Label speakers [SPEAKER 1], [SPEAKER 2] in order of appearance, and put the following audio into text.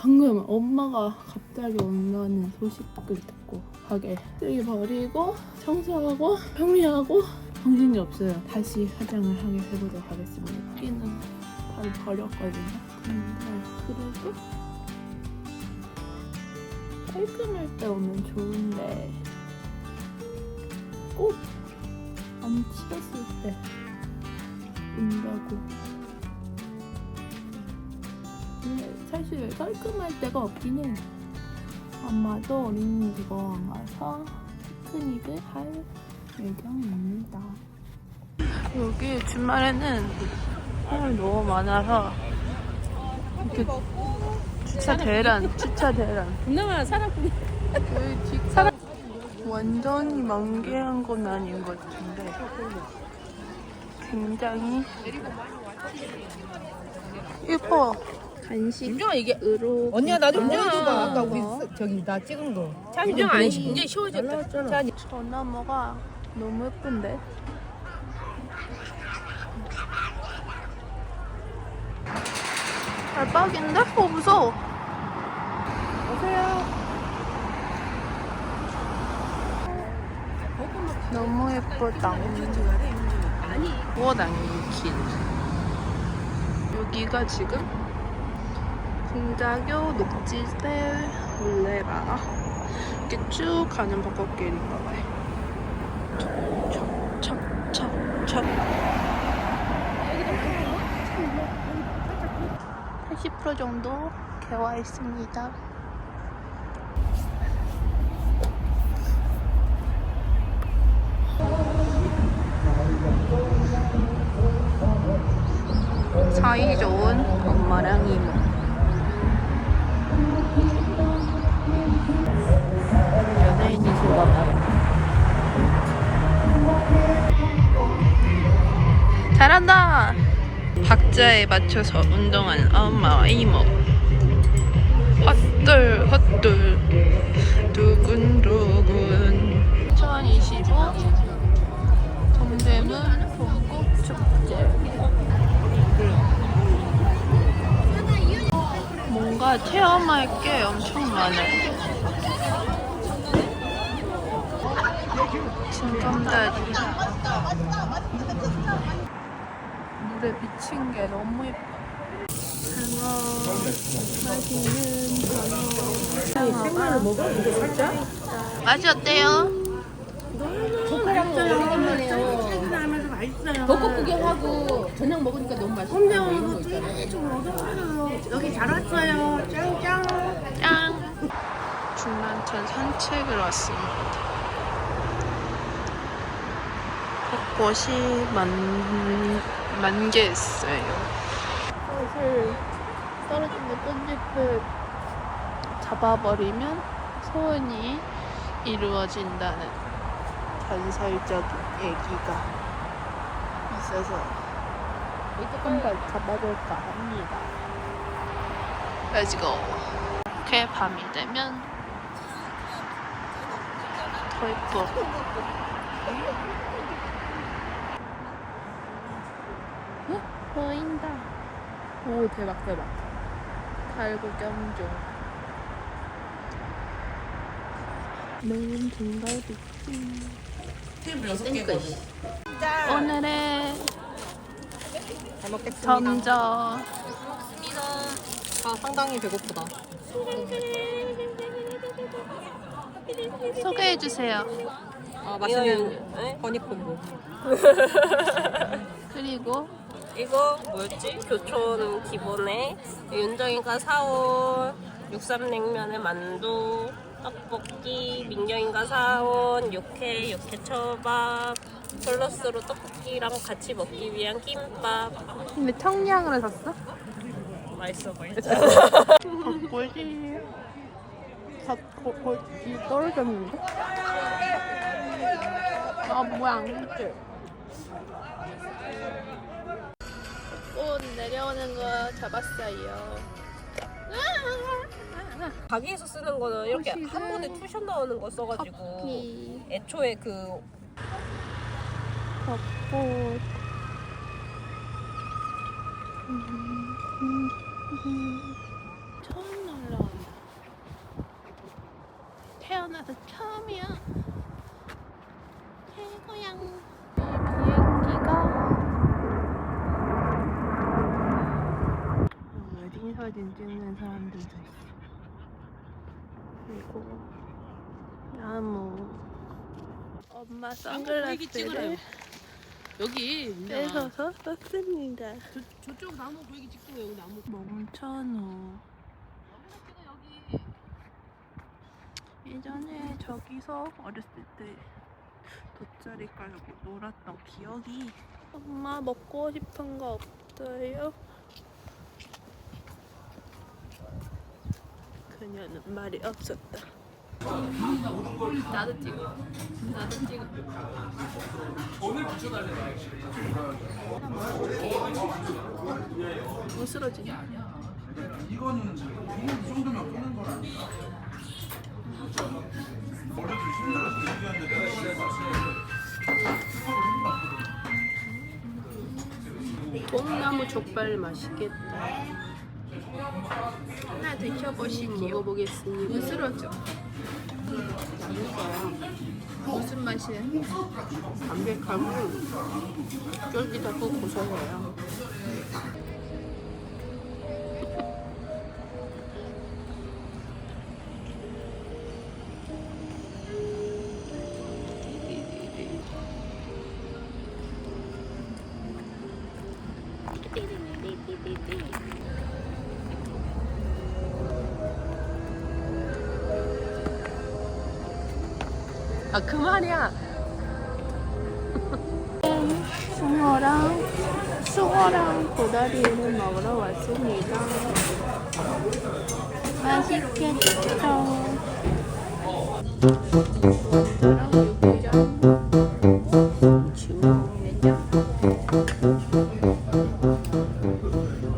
[SPEAKER 1] 방금 엄마가 갑자기 온다는 소식을 듣고 가게 쓰레기 버리고 청소하고 정리하고 정신이 없어요. 다시 화장을 하게 해보도록 하겠습니다. 여기는 바로 버렸거든요. 근데 그래도 깔끔할 때 오면 좋은데 꼭안 칠했을 때 온다고 사실 깔끔할 때가 없긴 해. 아마도 어린이집에 안 가서 피크닉을 할 예정입니다. 여기 주말에는 사람이 너무 많아서 이렇게 주차 대란 주차 대란.
[SPEAKER 2] 동남아 사람뿐이
[SPEAKER 1] 사람 완전히 만개한 건 아닌 것 같은데 굉장히 예뻐 간식.
[SPEAKER 2] 윤정아 이게
[SPEAKER 1] 으로
[SPEAKER 3] 언니야 나좀
[SPEAKER 2] 언니야.
[SPEAKER 3] 보여줘봐 아까 우리 스- 저기 나 찍은 거.
[SPEAKER 2] 윤정아 아니 이제 쉬워졌다. 자,
[SPEAKER 1] 저 나무가 너무 예쁜데? 알박인데? 어 무서워. 너무 예쁘다. 워당길 여기가 지금 공자교 녹지새 물레라 이렇게 쭉 가는 벚꽃길인가 봐요. 찹찹찹찹 80% 정도 개화 있습니다 잘한다. 박자에 맞춰서 운동하는 엄마와 이모. 헛돌 헛돌 두근두근. 2025 동대문 뭔가 체험할 게 엄청 많아요 진검다리 물에 비친 게 너무 예뻐 장어 맛있는 장어
[SPEAKER 3] 생마늘 먹어? 이거 살짝?
[SPEAKER 1] 맛이 어때요?
[SPEAKER 2] 벚꽃 구경하고 저녁 먹으니까 너무 맛있어 이런 거 있잖아요
[SPEAKER 3] 여기 잘 왔어요 짱짱
[SPEAKER 1] 짱! 중란천 산책을 왔습니다. 벚꽃이 만, 만개했어요. 사실 떨어지는 꽃잎을 잡아버리면 소원이 이루어진다는 전설적인 얘기가 있어서 한번 잡아볼까 합니다. Let's go. 이렇게 밤이 되면 더 예뻐. 어? 보인다. 오 대박 대박. 중. 매운 등갈비.
[SPEAKER 3] 테이블 여섯 개가
[SPEAKER 1] 오늘의
[SPEAKER 3] 잘 먹겠습니다
[SPEAKER 1] 점저.
[SPEAKER 3] 아 상당히 배고프다
[SPEAKER 1] 소개해 주세요.
[SPEAKER 3] 아 맛있는 허니콤보
[SPEAKER 1] 그리고
[SPEAKER 4] 이거 뭐였지? 교촌 기본에 윤정이가 사온 육삼냉면에 만두, 떡볶이, 민경이가 사온 육회, 육회초밥, 플러스로 떡볶이랑 같이 먹기 위한 김밥.
[SPEAKER 1] 근데 청량으로 샀어?
[SPEAKER 4] 맛있어 보이죠?
[SPEAKER 1] 벚꽃이 벚꽃이 떨어졌는데? 아 뭐야 안 그치? 꽃 내려오는 거 잡았어요.
[SPEAKER 4] 가게에서 쓰는 거는 이렇게 한 번에 그 투샷 나오는 거 써가지고
[SPEAKER 1] 커피.
[SPEAKER 4] 애초에 그
[SPEAKER 1] 벚꽃 처음 날라온다 태어나서 처음이야 사진 찍는 사람들도 있어. 그리고 나무. 엄마 선글라스를
[SPEAKER 2] 여기 민정아.
[SPEAKER 1] 뺏어서 썼습니다.
[SPEAKER 2] 저, 저쪽 나무 보이기 찍고 여기 나무.
[SPEAKER 1] 멈춰놓. 예전에 저기서 어렸을 때 돗자리 깔고 놀았던 기억이 엄마 먹고 싶은 거 없어요? 그녀는 말이 없었다.
[SPEAKER 2] 나도 찍어. 나도 찍어.
[SPEAKER 1] 부스러지냐?
[SPEAKER 5] 이거는 이 정도면 끄는 거라. 원래도 힘들어서 얘기하는데
[SPEAKER 2] 뽕나무 족발 맛있겠다.
[SPEAKER 1] 하나 드셔보시기요.
[SPEAKER 2] 먹어보겠습니다.
[SPEAKER 1] 부스러져. 무슨 맛이야?
[SPEAKER 2] 담백하고 쫄깃하고 고소해요. 아 그만이야.
[SPEAKER 1] 숭어랑 숭어랑 도다리를 먹으러 왔습니다. 맛있겠죠?